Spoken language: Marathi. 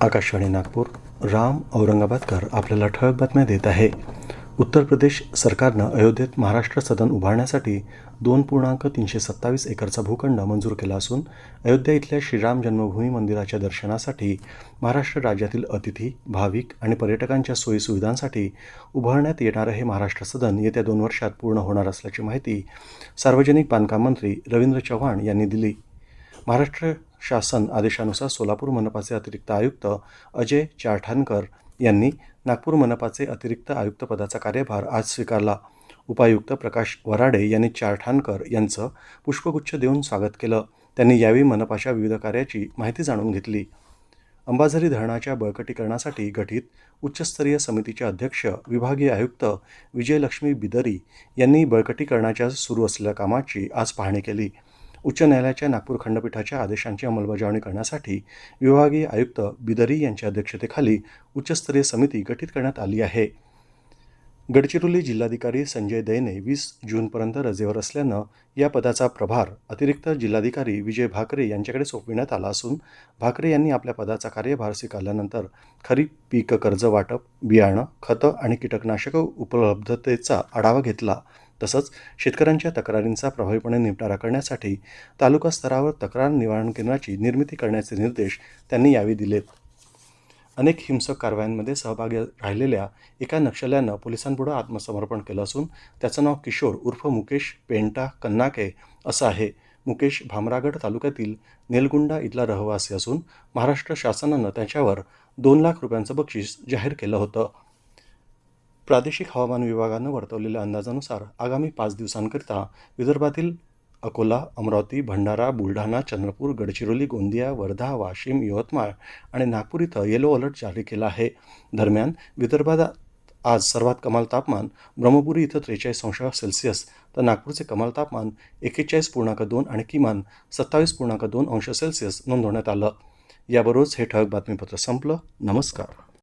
आकाशवाणी नागपूर राम औरंगाबादकर आपल्याला ठळक बातम्या देत आहे. उत्तर प्रदेश सरकारनं अयोध्येत महाराष्ट्र सदन उभारण्यासाठी दोन पूर्णांक तीनशे सत्तावीस एकरचा भूखंड मंजूर केला असून अयोध्या इथल्या श्रीराम जन्मभूमी मंदिराच्या दर्शनासाठी महाराष्ट्र राज्यातील अतिथी भाविक आणि पर्यटकांच्या सोयीसुविधांसाठी उभारण्यात येणारं हे महाराष्ट्र सदन. येत्या दोन वर्षात पूर्ण होणार असल्याची माहिती सार्वजनिक बांधकाम मंत्री रवींद्र चव्हाण यांनी दिली. महाराष्ट्र शासन आदेशानुसार सोलापूर मनपाचे अतिरिक्त आयुक्त अजय चारठाणकर यांनी नागपूर मनपाचे अतिरिक्त आयुक्तपदाचा कार्यभार आज स्वीकारला. उपायुक्त प्रकाश वराडे यांनी चारठाणकर यांचं पुष्पगुच्छ देऊन स्वागत केलं. त्यांनी यावेळी मनपाच्या विविध कार्याची माहिती जाणून घेतली. अंबाझरी धरणाच्या बळकटीकरणासाठी गठीत उच्चस्तरीय समितीचे अध्यक्ष विभागीय आयुक्त विजयलक्ष्मी बिदरी यांनी बळकटीकरणाच्या सुरू असलेल्या कामाची आज पाहणी केली. उच्च न्यायालयाच्या नागपूर खंडपीठाच्या आदेशांची अंमलबजावणी करण्यासाठी विभागीय आयुक्त बिदरी यांच्या अध्यक्षतेखाली उच्चस्तरीय समिती गठीत करण्यात आली आहे. गडचिरोली जिल्हाधिकारी संजय दैने वीस जूनपर्यंत रजेवर असल्यानं या पदाचा प्रभार अतिरिक्त जिल्हाधिकारी विजय भाकरे यांच्याकडे सोपविण्यात आला असून भाकरे यांनी आपल्या पदाचा कार्यभार स्वीकारल्यानंतर खरीप पीक कर्ज वाटप बियाणं खतं आणि कीटकनाशकं उपलब्धतेचा आढावा घेतला. तसंच शेतकऱ्यांच्या तक्रारींचा प्रभावीपणे निपटारा करण्यासाठी तालुका स्तरावर तक्रार निवारण केंद्राची निर्मिती करण्याचे निर्देश त्यांनी यावेळी दिलेत. अनेक हिंसक कारवायांमध्ये सहभागी राहिलेल्या एका नक्षल्यानं पोलिसांपुढं आत्मसमर्पण केलं असून त्याचं नाव किशोर उर्फ मुकेश पेंटा कन्नाके असं आहे. मुकेश भामरागड तालुक्यातील नेलगुंडा इथला रहिवासी असून महाराष्ट्र शासनानं त्याच्यावर दोन लाख रुपयांचं बक्षीस जाहीर केलं होतं. प्रादेशिक हवामान विभागानं वर्तवलेल्या अंदाजानुसार आगामी पाच दिवसांकरिता विदर्भातील अकोला अमरावती भंडारा बुलढाणा चंद्रपूर गडचिरोली गोंदिया वर्धा वाशिम यवतमाळ आणि नागपूर इथं येलो अलर्ट जारी केला आहे. दरम्यान विदर्भात आज सर्वात कमाल तापमान ब्रह्मपुरी इथं त्रेचाळीस अंश सेल्सिअस तर नागपूरचे कमाल तापमान एकेचाळीस पूर्णांक दोन आणि किमान सत्तावीस पूर्णांक दोन अंश सेल्सिअस नोंदवण्यात आलं. याबरोबरच हे ठळक बातमीपत्र संपलं. नमस्कार.